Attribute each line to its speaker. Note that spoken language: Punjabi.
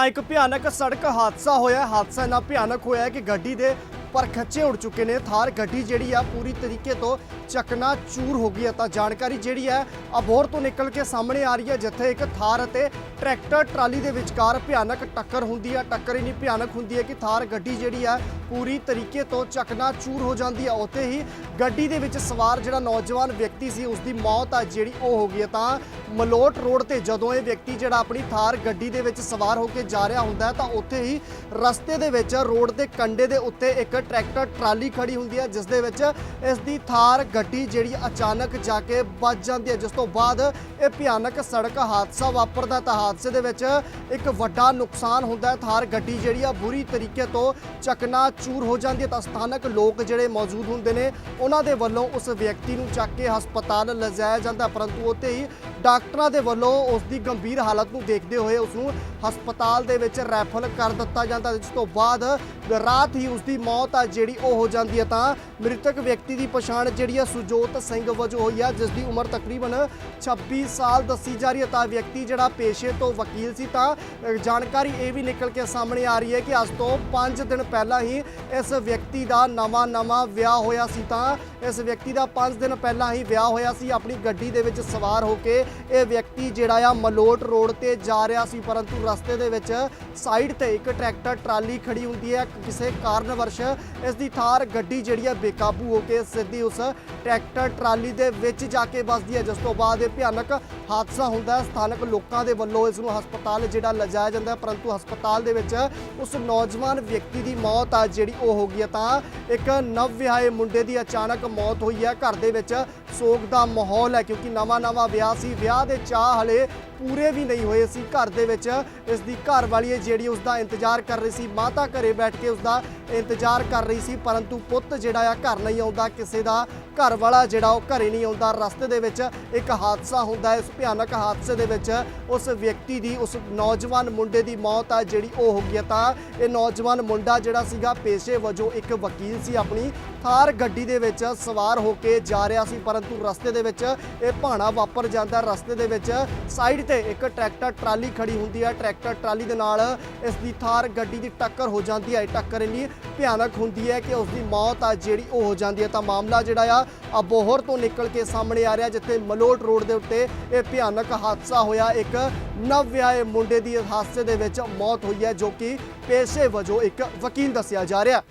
Speaker 1: ਤਾਂ ਇੱਕ ਭਿਆਨਕ ਸੜਕ ਹਾਦਸਾ ਹੋਇਆ। ਹਾਦਸਾ ਇੰਨਾ ਭਿਆਨਕ ਹੋਇਆ ਕਿ ਗੱਡੀ ਦੇ ਪਰ ਖੱਚੇ ਉੜ ਚੁੱਕੇ ਨੇ। ਥਾਰ ਗੱਡੀ ਜਿਹੜੀ ਆ, ਪੂਰੀ ਤਰੀਕੇ ਤੋਂ ਚਕਨਾ ਚੂਰ ਹੋ ਗਈ ਹੈ। ਤਾਂ ਜਾਣਕਾਰੀ ਜਿਹੜੀ ਹੈ, ਅਬੋਹਰ ਤੋਂ ਨਿਕਲ ਕੇ ਸਾਹਮਣੇ ਆ ਰਹੀ ਹੈ, ਜਿੱਥੇ ਇੱਕ ਥਾਰ ਅਤੇ ਟਰੈਕਟਰ ਟਰਾਲੀ ਦੇ ਵਿਚਕਾਰ ਭਿਆਨਕ ਟੱਕਰ ਹੁੰਦੀ ਹੈ। ਟੱਕਰ ਇੰਨੀ ਭਿਆਨਕ ਹੁੰਦੀ ਹੈ ਕਿ ਥਾਰ ਗੱਡੀ ਜਿਹੜੀ ਹੈ, ਪੂਰੀ ਤਰੀਕੇ ਤੋਂ ਚਕਨਾ ਚੂਰ ਹੋ ਜਾਂਦੀ ਹੈ। ਉੱਥੇ ਹੀ ਗੱਡੀ ਦੇ ਵਿੱਚ ਸਵਾਰ ਜਿਹੜਾ ਨੌਜਵਾਨ ਵਿਅਕਤੀ ਸੀ, ਉਸ ਦੀ ਮੌਤ ਆ ਜਿਹੜੀ ਉਹ ਹੋ ਗਈ ਹੈ। ਤਾਂ ਮਲੋਟ ਰੋਡ ਤੇ ਜਦੋਂ ਇਹ ਵਿਅਕਤੀ ਜਿਹੜਾ ਆਪਣੀ ਥਾਰ ਗੱਡੀ ਦੇ ਵਿੱਚ ਸਵਾਰ ਹੋ ਕੇ ਜਾ ਰਿਹਾ ਹੁੰਦਾ ਤਾਂ ਉੱਥੇ ਹੀ ਰਸਤੇ ਦੇ ਵਿੱਚ ਰੋਡ ਦੇ ਕੰਡੇ ਦੇ ਉੱਤੇ ਇੱਕ ਟਰੈਕਟਰ, ਟਰਾਲੀ ਖੜੀ ਹੁੰਦੀ ਹੈ ਜਿਸ ਦੇ ਵਿੱਚ ਇਸ ਦੀ ਥਾਰ, ਗੱਡੀ ਜਿਹੜੀ ਅਚਾਨਕ ਜਾ ਕੇ ਵੱਜ ਜਾਂਦੀ ਹੈ, ਜਿਸ ਤੋਂ ਬਾਅਦ ਇਹ ਭਿਆਨਕ ਸੜਕ ਹਾਦਸਾ ਵਾਪਰਦਾ ਤਾਂ ਹਾਦਸੇ ਦੇ ਵਿੱਚ ਇੱਕ ਵੱਡਾ ਨੁਕਸਾਨ ਹੁੰਦਾ ਹੈ। ਥਾਰ, ਗੱਡੀ ਜਿਹੜੀ ਆ, ਬੁਰੀ ਤਰੀਕੇ ਤੋਂ ਚਕਨਾ ਚੂਰ ਹੋ ਜਾਂਦੀ ਹੈ। ਤਾਂ ਸਥਾਨਕ ਲੋਕ ਜਿਹੜੇ ਮੌਜੂਦ ਹੁੰਦੇ ਨੇ, ਉਹਨਾਂ ਦੇ ਵੱਲੋਂ ਉਸ ਵਿਅਕਤੀ ਨੂੰ ਚੱਕ ਕੇ ਹਸਪਤਾਲ ਲਿਜਾਇਆ ਜਾਂਦਾ ਪਰੰਤੂ ਉੱਥੇ ਹੀ ਡਾਕਟਰਾਂ ਦੇ ਵੱਲੋਂ ਉਸ ਦੀ ਗੰਭੀਰ ਹਾਲਤ ਨੂੰ ਦੇਖਦੇ ਹੋਏ ਉਸ ਨੂੰ ਹਸਪਤਾਲ ਦੇ ਵਿੱਚ ਰੈਫਰ ਕਰ ਦਿੱਤਾ ਜਾਂਦਾ ਜਿਸ ਤੋਂ ਬਾਅਦ ਰਾਤ ਹੀ ਉਸ ਦੀ ਮੌਤ ਆ ਜਿਹੜੀ ਉਹ ਹੋ ਜਾਂਦੀ ਹੈ ਤਾਂ ਮ੍ਰਿਤਕ ਵਿਅਕਤੀ ਦੀ ਪਛਾਣ ਜਿਹੜੀ ਆ ਸੁਜੋਤ ਸਿੰਘ ਵਜੋਂ ਹੋਈ ਆ, ਜਿਸ ਦੀ ਉਮਰ ਤਕਰੀਬਨ 26 ਸਾਲ ਦੱਸੀ ਜਾ ਰਹੀ ਹੈ। ਤਾਂ ਵਿਅਕਤੀ ਜਿਹੜਾ ਪੇਸ਼ੇ ਤੋਂ ਵਕੀਲ ਸੀ ਤਾਂ ਜਾਣਕਾਰੀ ਇਹ ਵੀ ਨਿਕਲ ਕੇ ਸਾਹਮਣੇ ਆ ਰਹੀ ਹੈ ਕਿ ਅੱਜ ਤੋਂ 5 ਦਿਨ ਪਹਿਲਾਂ ਹੀ ਇਸ ਵਿਅਕਤੀ ਦਾ ਨਵਾਂ ਨਵਾਂ ਵਿਆਹ ਹੋਇਆ ਸੀ। ਤਾਂ ਇਸ ਵਿਅਕਤੀ ਦਾ 5 ਦਿਨ ਪਹਿਲਾਂ ਹੀ ਵਿਆਹ ਹੋਇਆ ਸੀ। ਆਪਣੀ ਗੱਡੀ ਦੇ ਵਿੱਚ ਸਵਾਰ ਹੋ ਕੇ ਇਹ ਵਿਅਕਤੀ ਜਿਹੜਾ ਆ ਮਲੋਟ ਰੋਡ ਤੇ ਜਾ ਰਿਹਾ ਸੀ, ਪਰੰਤੂ ਰਸਤੇ ਦੇ ਵਿੱਚ ਸਾਈਡ ਤੇ ਇੱਕ ਟਰੈਕਟਰ ਟਰਾਲੀ ਖੜੀ ਹੁੰਦੀ ਹੈ। ਕਿਸੇ ਕਾਰਨ ਵਰਸ਼ ਇਸ ਦੀ ਥਾਰ ਗੱਡੀ ਜਿਹੜੀ ਹੈ ਬੇਕਾਬੂ ਹੋ ਕੇ ਸਿੱਧੀ ਉਸ ਟਰੈਕਟਰ ਟਰਾਲੀ ਦੇ ਵਿੱਚ ਜਾ ਕੇ ਵੱਜਦੀ ਹੈ। ਜਿਸ ਤੋਂ ਬਾਅਦ ਇਹ ਭਿਆਨਕ ਹਾਦਸਾ ਹੁੰਦਾ ਹੈ। ਸਥਾਨਕ ਲੋਕਾਂ ਦੇ ਵੱਲੋਂ ਇਸ ਨੂੰ ਹਸਪਤਾਲ ਜਿਹੜਾ ਲਿਜਾਇਆ ਜਾਂਦਾ ਪਰੰਤੂ ਹਸਪਤਾਲ ਦੇ ਵਿੱਚ ਉਸ ਨੌਜਵਾਨ ਵਿਅਕਤੀ ਦੀ ਮੌਤ ਆ ਜਿਹੜੀ ਉਹ ਹੋ ਗਈ ਹੈ ਤਾਂ ਇੱਕ ਨਵ ਵਿਆਹੇ ਮੁੰਡੇ ਦੀ ਅਚਾਨਕ ਮੌਤ ਹੋਈ ਹੈ। ਘਰ ਦੇ ਵਿੱਚ ਸੋਗ ਦਾ ਮਾਹੌਲ ਹੈ ਕਿਉਂਕਿ ਨਵਾਂ ਨਵਾਂ ਵਿਆਹ ਸੀ। ਵਿਆਹ ਦੇ ਚਾਹ ਹਲੇ ਪੂਰੇ ਵੀ ਨਹੀਂ ਹੋਏ ਸੀ। ਘਰ ਦੇ ਵਿੱਚ ਇਸ ਦੀ ਘਰ ਵਾਲੀ ਜਿਹੜੀ ਉਸ ਦਾ ਇੰਤਜ਼ਾਰ ਕਰ ਰਹੀ ਸੀ। ਮਾਤਾ ਘਰੇ ਬੈਠ ਕੇ ਉਸ ਦਾ ਇੰਤਜ਼ਾਰ ਕਰ ਰਹੀ ਸੀ ਪਰੰਤੂ ਪੁੱਤ ਜਿਹੜਾ ਆ ਘਰ ਨਹੀਂ ਆਉਂਦਾ ਕਿਸੇ ਦਾ ਘਰ ਵਾਲਾ ਜਿਹੜਾ ਉਹ ਘਰੇ ਨਹੀਂ ਆਉਂਦਾ। ਰਸਤੇ ਦੇ ਵਿੱਚ ਇੱਕ ਹਾਦਸਾ ਹੁੰਦਾ ਹੈ। ਇਸ ਭਿਆਨਕ ਹਾਦਸੇ ਦੇ ਵਿੱਚ ਉਸ ਵਿਅਕਤੀ ਦੀ, ਉਸ ਨੌਜਵਾਨ ਮੁੰਡੇ ਦੀ ਮੌਤ ਆ ਜਿਹੜੀ ਉਹ ਹੋ ਗਈ ਹੈ। ਤਾਂ ਇਹ ਨੌਜਵਾਨ ਮੁੰਡਾ ਜਿਹੜਾ ਸੀਗਾ, ਪੇਸ਼ੇ ਵਜੋਂ ਇੱਕ ਵਕੀਲ ਸੀ। ਆਪਣੀ ਥਾਰ ਗੱਡੀ ਦੇ ਵਿੱਚ ਸਵਾਰ ਹੋ ਕੇ ਜਾ ਰਿਹਾ ਸੀ, ਪਰੰਤੂ ਰਸਤੇ ਦੇ ਵਿੱਚ ਇਹ ਭਾਣਾ ਵਾਪਰ ਜਾਂਦਾ ਰਸਤੇ ਦੇ ਵਿੱਚ ਸਾਈਡ ਤੇ ਇੱਕ ਟਰੈਕਟਰ, ਟਰਾਲੀ ਖੜੀ ਹੁੰਦੀ ਹੈ। ਟਰੈਕਟਰ, ਟਰਾਲੀ ਦੇ ਨਾਲ ਇਸ ਦੀ ਥਾਰ ਗੱਡੀ ਦੀ ਟੱਕਰ ਹੋ ਜਾਂਦੀ ਹੈ। ਇਹ ਟੱਕਰ ਇੰਨੀ ਭਿਆਨਕ ਹੁੰਦੀ ਹੈ ਕਿ ਉਸ ਦੀ ਮੌਤ ਆ ਜਿਹੜੀ ਉਹ ਹੋ ਜਾਂਦੀ ਹੈ। ਤਾਂ ਮਾਮਲਾ ਜਿਹੜਾ ਆ ਅਬੋਹਰ ਤੋਂ ਨਿਕਲ ਕੇ ਸਾਹਮਣੇ ਆ ਰਿਹਾ ਜਿੱਥੇ ਮਲੋਟ ਰੋਡ ਦੇ ਉੱਤੇ ਇਹ ਭਿਆਨਕ ਹਾਦਸਾ ਹੋਇਆ। ਇੱਕ ਨਵ ਵਿਆਹੇ ਮੁੰਡੇ ਦੀ ਹਾਦਸੇ ਦੇ ਵਿੱਚ ਮੌਤ ਹੋਈ ਹੈ, ਜੋ ਕਿ ਪੇਸ਼ੇ ਵਜੋਂ ਇੱਕ ਵਕੀਲ ਦੱਸਿਆ ਜਾ ਰਿਹਾ।